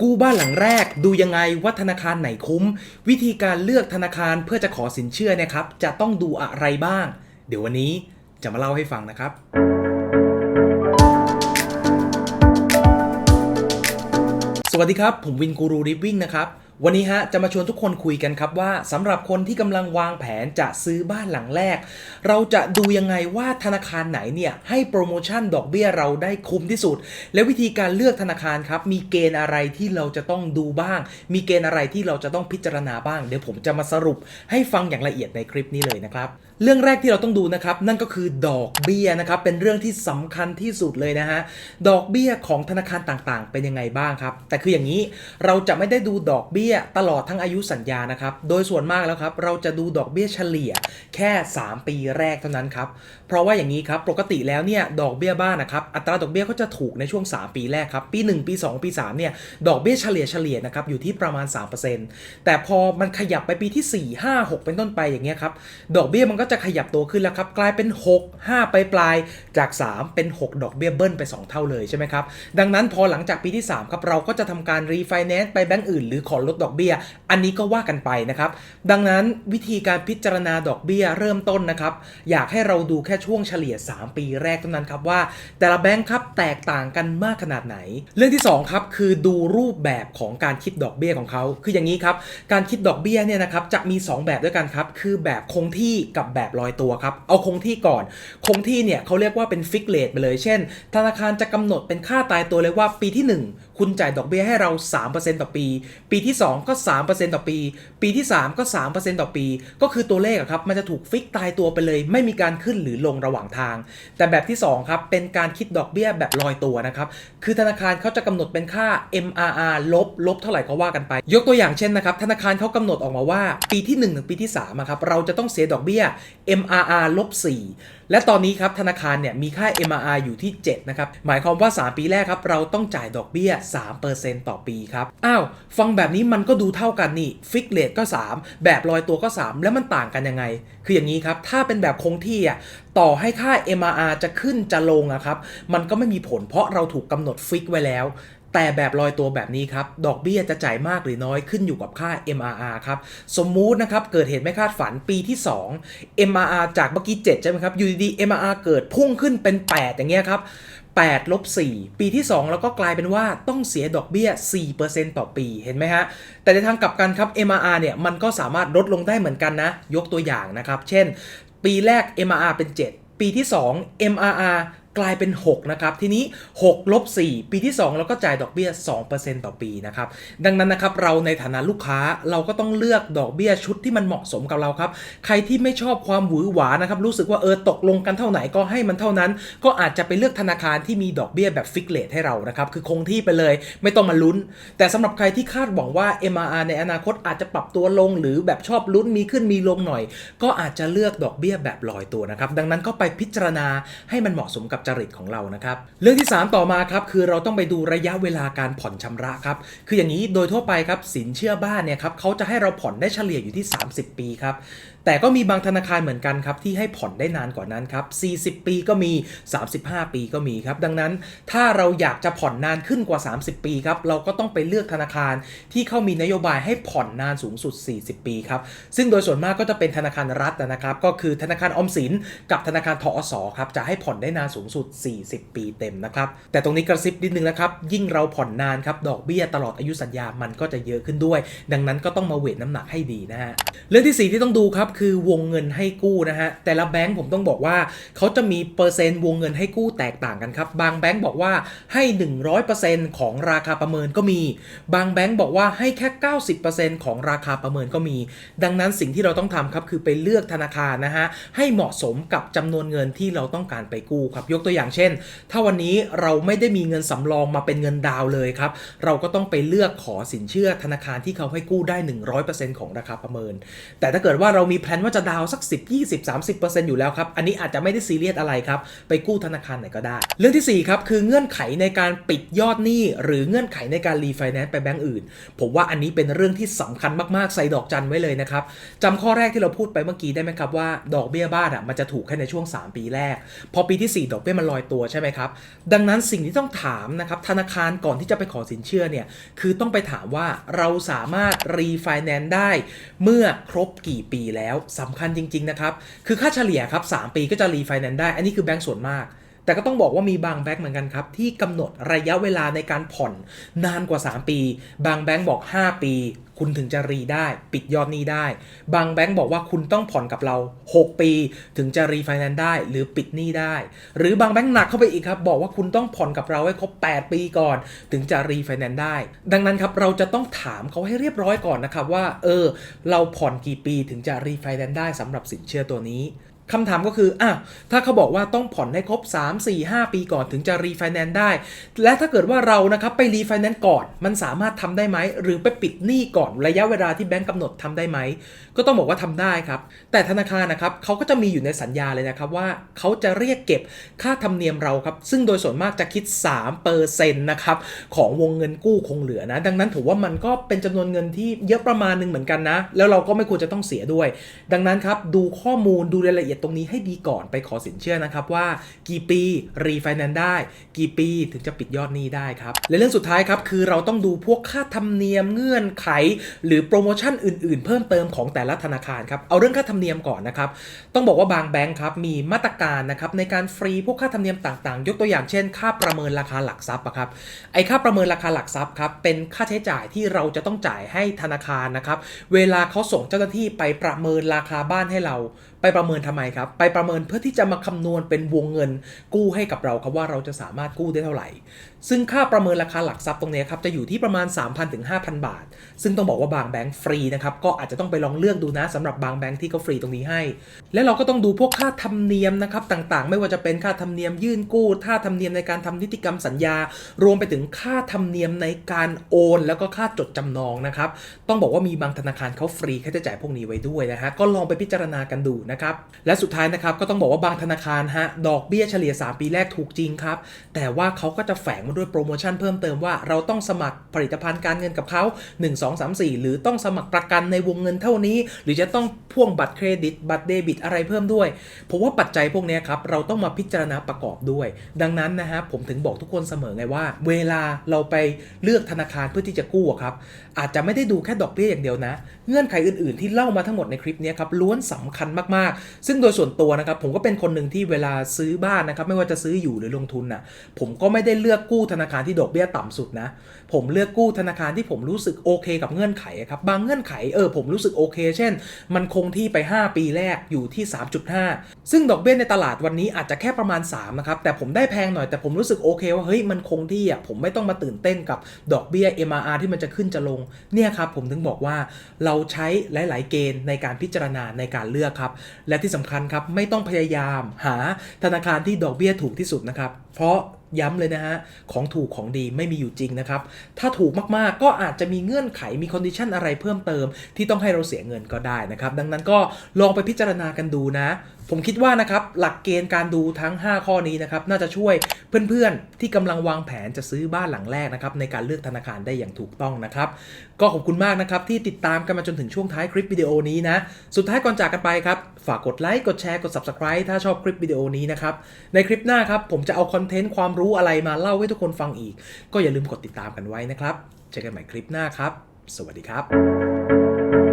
กู้บ้านหลังแรกดูยังไงว่าธนาคารไหนคุ้ม วิธีการเลือกธนาคารเพื่อจะขอสินเชื่อเนะครับ จะต้องดูอะไรบ้าง เดี๋ยววันนี้จะมาเล่าให้ฟังนะครับสวัสดีครับ ผมวินกูรูริฟวิ่งนะครับ วันนี้ฮะจะมาชวนทุกคนคุยกันครับว่าสำหรับคนที่กำลังวางแผนจะซื้อบ้านหลังแรก เราจะดูยังไงว่าธนาคารไหนเนี่ยให้โปรโมชั่นดอกเบี้ยเราได้คุ้มที่สุด และวิธีการเลือกธนาคารครับมีเกณฑ์อะไรที่เราจะต้องดูบ้าง มีเกณฑ์อะไรที่เราจะต้องพิจารณาบ้าง เดี๋ยวผมจะมาสรุปให้ฟังอย่างละเอียดในคลิปนี้เลยนะครับเรื่องแรกที่เราต้องดูนะครับนั่นก็คือดอกเบี้ยนะครับเป็นเรื่องที่สำคัญที่สุดเลยนะฮะดอกเบี้ยของธนาคารต่างๆ เป็นยังไงบ้างครับแต่คืออย่างนี้เราจะไม่ได้ดูดอกเบี้ยตลอดทั้งอายุสัญญานะครับ โดยส่วนมากแล้วครับ เราจะดูดอกเบี้ยเฉลี่ยแค่ 3 ปีแรกเท่านั้นครับ เพราะว่าอย่างนี้ครับปกติแล้วเนี่ยดอกเบี้ยบ้านนะครับอัตราดอกเบี้ยเขาจะถูกในช่วง 3 ปีแรกครับปี 1 ปี 2 ปี 3เนี่ยดอกเบี้ยเฉลี่ยเฉลี่ยนะครับอยู่ที่ประมาณ 3%แต่พอมันขยับไปปีที่ 4 5 6 เป็นต้นไปอย่างเงี้ยครับดอกเบี้ยมันก็จะขยับตัวขึ้นแล้วครับกลายเป็น 6 5 ไปปลายจาก 3 เป็น 6 ดอกเบี้ยเบิ้ลไป 2 เท่าเลยใช่ไหมครับดังนั้นพอหลังจากปีที่3ครับเราก็จะทำการรีไฟแนนซ์ไปแบงก์อื่น หรือขอลดดอกเบี้ย อันนี้ก็ว่ากันไปนะครับ ดังนั้นวิธีการพิจารณาดอกเบี้ยเริ่มต้นนะครับ อยากให้เราดูแค่ช่วงเฉลี่ย 3 ปีแรกเท่านั้นครับว่า แต่ละแบงค์ครับแตกต่างกันมากขนาดไหน เรื่องที่ 2 ครับ คือดูรูปแบบของการคิดดอกเบี้ยของเขา คืออย่างนี้ครับ การคิดดอกเบี้ยเนี่ยนะครับจะมี 2 แบบด้วยกันครับ คือแบบคงที่กับแบบลอยตัวครับ เอาคงที่ก่อน คงที่เนี่ยเขาเรียกว่าเป็นฟิกเลทไปเลย เช่น ธนาคารจะกำหนดเป็นค่าตายตัวเลยว่าปีที่ 1 คุณจ่ายดอกเบี้ยให้เรา 3%ต่อปี ปีที่2 ก็ 3%ต่อปี ปีที่ 3 ก็ 3%ต่อปี ก็คือตัวเลขครับมันจะถูกฟิกตายตัวไปเลย ไม่มีการขึ้นหรือลงระหว่างทาง แต่แบบที่2ครับเป็นการคิดดอกเบี้ยแบบลอยตัวนะครับคือธนาคารเขาจะกำหนดเป็นค่า MRR ลบลบเท่าไหร่ก็ว่ากันไป ยกตัวอย่างเช่นนะครับธนาคารเขากำหนดออกมาว่า ปีที่1ถึงปีที่3ครับเราจะต้องเสียดอกเบี้ย MRR ลบ4และตอนนี้ครับธนาคารเนี่ยมีค่า MRR อยู่ที่7นะครับหมายความว่า 3 ปีแรกครับเราต้องจ่ายดอกเบี้ย 3%ต่อปีครับอ้าวฟังแบบนี้มันก็ดูเท่ากันนี่ฟิกเลทก็ 3 แบบลอยตัวก็ 3 แล้วมันต่างกันยังไง คืออย่างนี้ครับ ถ้าเป็นแบบคงที่อะต่อให้ค่า MRR จะขึ้นจะลงอะครับ มันก็ไม่มีผลเพราะเราถูกกำหนดฟิกไว้แล้วแต่แบบลอยตัวแบบนี้ครับ ดอกเบี้ยจะจ่ายมากหรือน้อยขึ้นอยู่กับค่า MRR ครับ สมมุตินะครับ เกิดเหตุไม่คาดฝันปีที่ 2 MRR จากเมื่อกี้ 7 ใช่ไหมครับ อยู่ดีๆ MRR เกิดพุ่งขึ้นเป็น 8 อย่างเงี้ยครับ 8ลบ4ปีที่ 2 แล้วก็กลายเป็นว่าต้องเสียดอกเบี้ย 4%ต่อปีเห็นไหมฮะ แต่ในทางกลับกันครับ MRR เนี่ยมันก็สามารถลดลงได้เหมือนกันนะ ยกตัวอย่างนะครับ เช่น ปีแรก MRR เป็น 7 ปีที่ 2 MRR กลายเป็น 6 นะครับ ทีนี้ 6 ลบ 4 ปีที่ 2 เราก็จ่ายดอกเบี้ย 2%ต่อปีนะครับ ดังนั้นนะครับ เราในฐานะลูกค้าเราก็ต้องเลือกดอกเบี้ยชุดที่มันเหมาะสมกับเราครับ ใครที่ไม่ชอบความหวือหวานะครับ รู้สึกว่าเออตกลงกันเท่าไหนก็ให้มันเท่านั้น ก็อาจจะไปเลือกธนาคารที่มีดอกเบี้ยแบบฟิกเลทให้เรานะครับ คือคงที่ไปเลย ไม่ต้องมาลุ้น แต่สำหรับใครที่คาดหวังว่า MRR ในอนาคตอาจจะปรับตัวลง หรือแบบชอบลุ้นมีขึ้นมีลงหน่อย ก็อาจจะเลือกดอกเบี้ยแบบลอยตัวนะครับ ดังนั้นก็ไปพิจารณาให้มันเหมาะสมกับจริตของเรานะครับ เรื่องที่ 3 ต่อมาครับคือเราต้องไปดูระยะเวลาการผ่อนชำระครับคืออย่างนี้โดยทั่วไปครับสินเชื่อบ้านเนี่ยครับเขาจะให้เราผ่อนได้เฉลี่ยอยู่ที่ 30 ปีครับแต่ก็มีบางธนาคารเหมือนกันครับที่ให้ผ่อนได้นานกว่านั้นครับ 40 ปีก็มี 35 ปีก็มีครับ ดังนั้นถ้าเราอยากจะผ่อนนานขึ้นกว่า 30 ปีครับ เราก็ต้องไปเลือกธนาคารที่เขามีนโยบายให้ผ่อนนานสูงสุด 40 ปีครับ ซึ่งโดยส่วนมากก็จะเป็นธนาคารรัฐนะครับ ก็คือธนาคารอมสินกับธนาคารทอสครับ จะให้ผ่อนได้นานสูงสุด 40 ปีเต็มนะครับ แต่ตรงนี้กระซิบนิดนึงนะครับ ยิ่งเราผ่อนนานครับ ดอกเบี้ยตลอดอายุสัญญา มันก็จะเยอะขึ้นด้วย ดังนั้นก็ต้องมาเวทน้ำหนักให้ดีนะฮะ เรื่องที่ 4 ที่ต้องดูครับคือวงเงินให้กู้นะฮะแต่ละแบงก์ผมต้องบอกว่าเขาจะมีเปอร์เซ็นต์วงเงินให้กู้แตกต่างกันครับ บางแบงก์บอกว่าให้ 100%ของราคาประเมินก็มี บางแบงก์บอกว่าให้แค่ 90%ของราคาประเมินก็มี ดังนั้นสิ่งที่เราต้องทำครับคือไปเลือกธนาคารนะฮะให้เหมาะสมกับจำนวนเงินที่เราต้องการไปกู้ครับ ยกตัวอย่างเช่น ถ้าวันนี้เราไม่ได้มีเงินสำรองมาเป็นเงินดาวเลยครับ เราก็ต้องไปเลือกขอสินเชื่อธนาคารที่เขาให้กู้ได้ 100%ของราคาประเมิน แต่ถ้าเกิดว่าเรามีแพลนว่าจะดาวสัก 10 20 30 อยู่แล้วครับ อันนี้อาจจะไม่ได้ซีเรียสอะไรครับ ไปกู้ธนาคารไหนก็ได้ เรื่องทีสี่ 4 ครับ คือเงื่อนไขในการปิดยอดหนี้หรือเงื่อนไขในการรีไฟแนนซ์ไปแบงก์อื่น ผมว่าอันนี้เป็นเรื่องที่สำคัญมากๆ ใส่ดอกจันไว้เลยนะครับจำข้อแรกที่เราพูดไปเมื่อกี้ได้ไหมครับว่าดอกเบี้ยบ้านอะมันจะถูกแค่ในช่วง 3 ปีแรก พอปีที่ 4 ดอกเบี้ยมันลอยตัวใช่ไหมครับ ดังนั้นสิ่งที่ต้องถามนะครับธนาคารก่อนที่จะไปขอสินเชื่อเนี่ยคือต้องไปถามว่าเราสามารถรีไฟแนนซ์ได้เมื่อครบกี่ปีแล้วสำคัญจริง ๆ นะครับ คือค่าเฉลี่ยครับ 3 ปีก็จะรีไฟแนนซ์ได้ อันนี้คือแบงก์ส่วนมาก แต่ก็ต้องบอกว่ามีบางแบงก์เหมือนกันครับ ที่กำหนดระยะเวลาในการผ่อนนานกว่า 3 ปี บางแบงก์บอก 5 ปี คุณถึงจะรีได้ ปิดยอดนี้ได้ บางแบงก์บอกว่าคุณต้องผ่อนกับเรา 6 ปี ถึงจะรีไฟแนนซ์ได้ หรือปิดหนี้ได้ หรือบางแบงก์หนักเข้าไปอีกครับ บอกว่าคุณต้องผ่อนกับเราให้ครบ 8 ปีก่อน ถึงจะรีไฟแนนซ์ได้ ดังนั้นครับเราจะต้องถามเขาให้เรียบร้อยก่อนนะครับว่า เออ เราผ่อนกี่ปีถึงจะรีไฟแนนซ์ได้สำหรับสินเชื่อตัวนี้ คำถามก็คืออะถ้าเขาบอกว่าต้องผ่อนให้ครบ 3 4 5 ปีก่อนถึงจะรีไฟแนนซ์ได้ และถ้าเกิดว่าเรานะครับไปรีไฟแนนซ์ก่อนมันสามารถทำได้ไหม หรือไปปิดหนี้ก่อนระยะเวลาที่แบงก์กำหนดทำได้ไหม ก็ต้องบอกว่าทำได้ครับ แต่ธนาคารนะครับเขาก็จะมีอยู่ในสัญญาเลยนะครับว่าเขาจะเรียกเก็บค่าธรรมเนียมเราครับ ซึ่งโดยส่วนมากจะคิด3%นะครับของวงเงินกู้คงเหลือนะ ดังนั้นถือว่ามันก็เป็นจำนวนเงินที่เยอะประมาณหนึ่งเหมือนกันนะ แล้วเราก็ไม่ควรจะต้องเสียด้วย ดังนั้นครับดูข้อมูลดูรายละเอียดตรงนี้ให้ดีก่อนไปขอสินเชื่อนะครับว่ากี่ปีรีไฟแนนซ์ได้ กี่ปีถึงจะปิดยอดหนี้ได้ครับ และเรื่องสุดท้ายครับคือเราต้องดูพวกค่าธรรมเนียมเงื่อนไข หรือโปรโมชั่นอื่น ๆ เพิ่มเติมของแต่ละธนาคารครับเอาเรื่องค่าธรรมเนียมก่อนนะครับต้องบอกว่าบางแบงค์ครับมีมาตรการนะครับในการฟรีพวกค่าธรรมเนียมต่างๆ ยกตัวอย่างเช่น ค่าประเมินราคาหลักทรัพย์อะครับไอค่าประเมินราคาหลักทรัพย์ครับเป็นค่าใช้จ่ายที่เราจะต้องจ่ายให้ธนาคารนะครับเวลาเขาส่งเจ้าหน้าที่ไปประเมินราคาบ้านให้เรา ไปประเมินทำไมครับ ไปประเมินเพื่อที่จะมาคำนวณเป็นวงเงิน กู้ให้กับเราครับว่าเราจะสามารถกู้ได้เท่าไหร่ ซึ่งค่าประเมินราคาหลักทรัพย์ตรงนี้ครับจะอยู่ที่ประมาณ 3,000ถึง5,000 บาท ซึ่งต้องบอกว่าบางแบงค์ฟรีนะครับก็อาจจะต้องไปลองเลือกดูนะสำหรับบางแบงค์ที่เขาฟรีตรงนี้ให้ และเราก็ต้องดูพวกค่าธรรมเนียมนะครับต่างๆ ไม่ว่าจะเป็นค่าธรรมเนียมยื่นกู้ค่าธรรมเนียมในการทำนิติกรรมสัญญา รวมไปถึงค่าธรรมเนียมในการโอน แล้วก็ค่าจดจำนองนะครับต้องบอกว่ามีบางธนาคารเขาฟรีค่าใช้จ่ายพวกนี้ไว้ด้วยนะฮะก็ลองไปพิจารณากันดูนะครับ และสุดท้ายนะครับก็ต้องบอกว่าบางธนาคารฮะดอกเบี้ยเฉลี่ย 3 ปีแรกถูกจริงครับ แต่ว่าเขาก็จะแฝงมาด้วยโปรโมชั่นเพิ่มเติมว่าเราต้องสมัครผลิตภัณฑ์การเงินกับเขา 1 2 3 4 หรือต้องสมัครประกันในวงเงินเท่านี้ หรือจะต้องพ่วงบัตรเครดิต บัตรเดบิตอะไรเพิ่มด้วยผมว่าปัจจัยพวกนี้ครับเราต้องมาพิจารณาประกอบด้วย ดังนั้นนะฮะผมถึงบอกทุกคนเสมอไงว่า เวลาเราไปเลือกธนาคารเพื่อที่จะกู้ครับอาจจะไม่ได้ดูแค่ดอกเบี้ยอย่างเดียวนะ เงื่อนไขอื่นๆ ที่เล่ามาทั้งหมดในคลิปนี้ครับล้วนสำคัญมากๆ ซึ่งโดยส่วนตัวนะครับผมก็เป็นคนหนึ่งที่เวลาซื้อบ้านนะครับไม่ว่าจะซื้ออยู่หรือลงทุนน่ะผมก็ไม่ได้เลือกกู้ธนาคารที่ดอกเบี้ยต่ำสุดนะผมเลือกกู้ธนาคารที่ผมรู้สึกโอเค กับเงื่อนไขครับบางเงื่อนไขเออผมรู้สึกโอเค เช่น มันคงที่ไป 5 ปีแรกอยู่ที่ 3.5 ซึ่งดอกเบี้ยในตลาดวันนี้อาจจะแค่ประมาณ3นะครับแต่ผมได้แพงหน่อยแต่ผมรู้สึกโอเคว่าเฮ้ยมันคงที่อะผมไม่ต้องมาตื่นเต้นกับดอกเบี้ย MRR ที่มันจะขึ้นจะลงเนี่ยครับผมถึงบอกว่าเราใช้หลาย ๆ เกณฑ์ในการพิจารณาในการเลือกครับและที่สำคัญครับไม่ต้องพยายามหาธนาคารที่ดอกเบี้ยถูกที่สุดนะครับ เพราะย้ำเลยนะฮะ ของถูกของดีไม่มีอยู่จริงนะครับ ถ้าถูกมากๆก็อาจจะมีเงื่อนไขมีคอนดิชันอะไรเพิ่มเติม ที่ต้องให้เราเสียเงินก็ได้นะครับ ดังนั้นก็ลองไปพิจารณากันดูนะ ผมคิดว่านะครับหลักเกณฑ์การดูทั้ง 5 ข้อนี้นะครับน่าจะช่วยเพื่อนๆ ที่กำลังวางแผนจะซื้อบ้านหลังแรกนะครับในการเลือกธนาคารได้อย่างถูกต้องนะครับ ก็ขอบคุณมากนะครับที่ติดตามกันมาจนถึงช่วงท้ายคลิปวิดีโอนี้นะ สุดท้ายก่อนจากกันไปครับ ฝากกดไลค์กดแชร์กด Subscribe ถ้าชอบคลิปวิดีโอนี้นะครับในคลิปหน้าครับผมจะเอาคอนเทนต์ความรู้อะไรมาเล่าให้ทุกคนฟังอีก ก็อย่าลืมกดติดตามกันไว้นะครับเจอกันใหม่คลิปหน้าครับ สวัสดีครับ